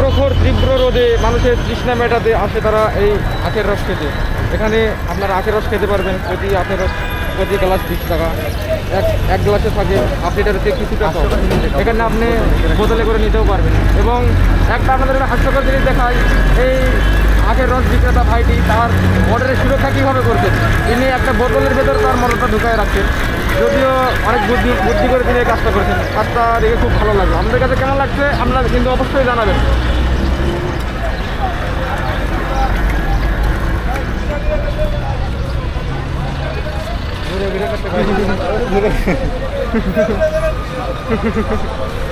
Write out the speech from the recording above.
যে মানুষের তৃষ্ণা মেটাতে আসে তারা এই আখের রস খেতে। এখানে আপনারা আখের রস খেতে পারবেন, প্রতি আখের রস, প্রতি গ্লাস বিশ টাকা। এক এক গ্লাসে থাকে লিটার থেকে কিছুটা কম। এখানে আপনি বোতলে করে নিতেও পারবেন। এবং একটা আপনাদের হাস্যকর জিনিস দেখায় এই আখের রস বিক্রেতা ভাইটি তার অর্ডারের সুরক্ষা কীভাবে করছেন তিনি একটা বোতলের ভেতর তার মটরটা ঢুকায় রাখছেন। যদিও অনেক বুদ্ধি বুদ্ধি করে তিনি এই কাজটা করেছেন। কাজটা দেখে খুব ভালো লাগল। আমাদের কাছে কেমন লাগছে আপনারা কিন্তু অবশ্যই জানাবেন। ঘুরে ঘুরে করতে